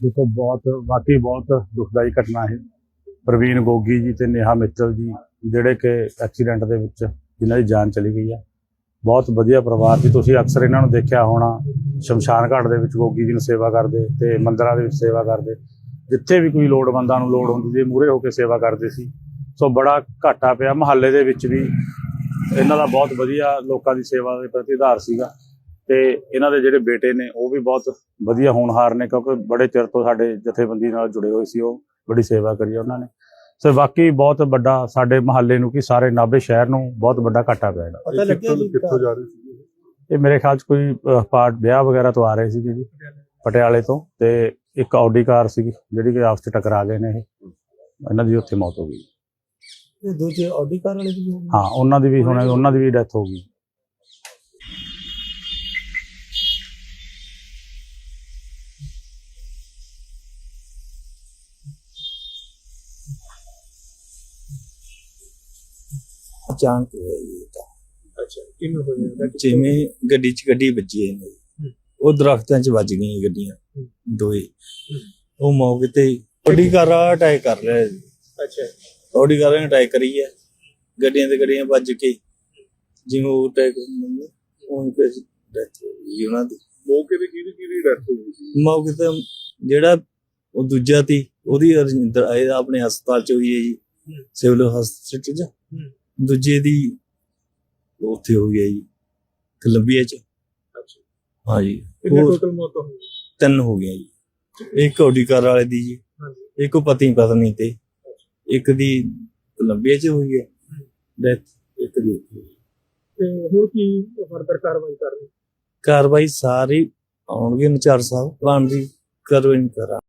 ਦੇਖੋ, ਬਹੁਤ, ਵਾਕਈ ਬਹੁਤ ਦੁਖਦਾਈ ਘਟਨਾ ਹੈ ਪ੍ਰਵੀਨ ਗੋਗੀ ਜੀ ਤੇ ਨੇਹਾ ਮਿੱਤਲ ਜੀ, ਜਿਹੜੇ ਕਿ ਐਕਸੀਡੈਂਟ ਦੇ ਵਿੱਚ ਜਿਨ੍ਹਾਂ ਦੀ ਜਾਨ ਚਲੀ ਗਈ ਹੈ ਬਹੁਤ ਵਧੀਆ ਪਰਿਵਾਰ ਸੀ। ਤੁਸੀਂ ਅਕਸਰ ਇਹਨਾਂ ਨੂੰ ਦੇਖਿਆ ਹੋਣਾ, ਸ਼ਮਸ਼ਾਨ ਘਾਟ ਦੇ ਵਿੱਚ ਗੋਗੀ ਜੀ ਨੂੰ ਸੇਵਾ ਕਰਦੇ ਤੇ ਮੰਦਰਾਂ ਦੇ ਵਿੱਚ ਸੇਵਾ ਕਰਦੇ। ਜਿੱਥੇ ਵੀ ਕੋਈ ਲੋੜਵੰਦਾਂ ਨੂੰ ਲੋੜ ਹੁੰਦੀ ਸੀ ਮੂਰੇ ਹੋ ਕੇ ਸੇਵਾ ਕਰਦੇ ਸੀ। ਸੋ ਬੜਾ ਘਾਟਾ ਪਿਆ। ਮਹੱਲੇ ਦੇ ਵਿੱਚ ਵੀ ਇਹਨਾਂ ਦਾ ਬਹੁਤ ਵਧੀਆ ਲੋਕਾਂ ਦੀ ਸੇਵਾ ਦੇ ਪ੍ਰਤੀ ਆਧਾਰ ਸੀਗਾ। ਤੇ ਇਹਨਾਂ ਦੇ ਜਿਹੜੇ ਬੇਟੇ ਨੇ ਉਹ ਵੀ ਬਹੁਤ ਵਧੀਆ ਹੋਣਹਾਰ ਨੇ ਕਿਉਂਕਿ ਬੜੇ ਚਿਰ ਤੋਂ ਸਾਡੇ ਜਥੇਬੰਦੀ ਨਾਲ ਜੁੜੇ ਹੋਏ ਸੀ ਉਹ ਬੜੀ ਸੇਵਾ ਕਰੀ ਉਹਨਾਂ ਨੇ। ਸੋ ਵਾਕਈ ਬਹੁਤ ਵੱਡਾ ਸਾਡੇ ਮਹੱਲੇ ਨੂੰ ਕੀ ਸਾਰੇ ਨਾਭੇ ਸ਼ਹਿਰ ਨੂੰ ਬਹੁਤ ਵੱਡਾ ਘਾਟਾ ਪਿਆ ਇਹਦਾ ਪਤਾ ਲੱਗਿਆ ਜੀ ਕਿੱਥੋਂ ਜਾ ਰਹੇ ਸੀ ਇਹ ਮੇਰੇ ਖਿਆਲ ਚ ਕੋਈ ਪਾਰਟ ਵਿਆਹ ਵਗੈਰਾ ਤੋਂ ਆ ਰਹੇ ਸੀਗੇ ਜੀ ਪਟਿਆਲੇ ਤੋਂ ਤੇ ਇੱਕ ਆਡੀ ਕਾਰ ਸੀਗੀ ਜਿਹੜੀ ਕਿ ਆਪਸ ਚ ਟਕਰਾ ਗਏ ਨੇ ਇਹ। ਇਹਨਾਂ ਦੀ ਉੱਥੇ ਮੌਤ ਹੋ ਗਈ। ਇਹ ਦੂਜੇ ਆਡੀ ਕਾਰ ਵਾਲੇ ਦੀ ਹੋ ਹਾਂ ਉਹਨਾਂ ਦੀ ਵੀ ਹੁਣ ਉਹਨਾਂ ਦੀ ਵੀ ਡੈਥ ਹੋ ਗਈ। ਅਚਾਨਕ ਹੋਇਆ ਜੀ ਇਹ ਤਾਂ। ਅੱਛਾ ਕਿਵੇਂ ਹੋਇਆ? ਜਿਵੇਂ ਗੱਡੀ 'ਚ ਗੱਡੀ ਵੱਜੀ ਹੈ ਜੀ। ਉਹ ਦਰਖਤਾਂ 'ਚ ਵੱਜ ਗਈਆਂ ਗੱਡੀਆਂ ਦੋਏ। ਉਹ ਮੌਕੇ ਤੇ ਆਡੀ ਕਾਰ ਵਾਲਾ ਅਟੈਕ ਕਰ ਰਿਹਾ ਜੀ। ਅੱਛਾ। ਆਡੀ ਕਾਰ ਨੇ ਅਟੈਕ ਕਰੀ ਹੈ ਗੱਡੀਆਂ ਤੇ ਗੱਡੀਆਂ ਵੱਜ ਕੇ ਜਿਵੇਂ ਉਹ ਅਟੈਕ ਉਹ ਤੇ ਡੈਥ ਹੋ ਗਈ ਉਹਨਾਂ ਦੀ। ਮੌਕੇ ਤੇ ਕਿਹਦੀ ਕਿਹਦੀ ਡੈਥ ਹੋ ਗਈ ਸੀ? ਮੌਕੇ ਤੇ ਜਿਹੜਾ ਉਹ ਦੂਜਾ ਤੀ ਉਹਦੀ ਰਜਿੰਦਰ ਇਹ ਆਪਣੇ ਹਸਪਤਾਲ ਚ ਹੋਈ ਹੈ ਜੀ। ਸਿਵਲ ਹਸਪਤਾਲ ਚ। ਦੂਜੇ ਦੀ ਉੱਥੇ ਹੋ ਗਿਆ ਜੀ ਕੋਲੰਬੀਆ ਚ। ਅੱਛਾ। ਹਾਂ ਜੀ। ਕਿੰਨੇ ਉਹ ਟੋਟਲ ਮੌਤਾਂ ਹੋਈਆਂ? ਤਿੰਨ ਹੋ ਗਿਆ ਜੀ। ਇੱਕ ਔਡੀ ਕਾਰ ਵਾਲੇ ਦੀ ਜੀ ਹਾਂਜੀ ਇੱਕ ਪਤੀ ਪਤਨੀ ਤੇ ਇੱਕ ਦੀ ਕੋਲੰਬੀਆ ਚ ਹੋਈ ਹੈ ਡੈਥ ਇੱਕ ਦੀ। ਤੇ ਹੁਣ ਕੀ ਫਰਦਰ ਕਾਰਵਾਈ ਕਰਨੀ? ਕਾਰਵਾਈ ਸਾਰੀ ਆਉਣਗੇ ਨਚਾਰ ਸਾਹਿਬ ਬਣਦੀ ਕਾਰਵਾਈ ਕਰਾਂ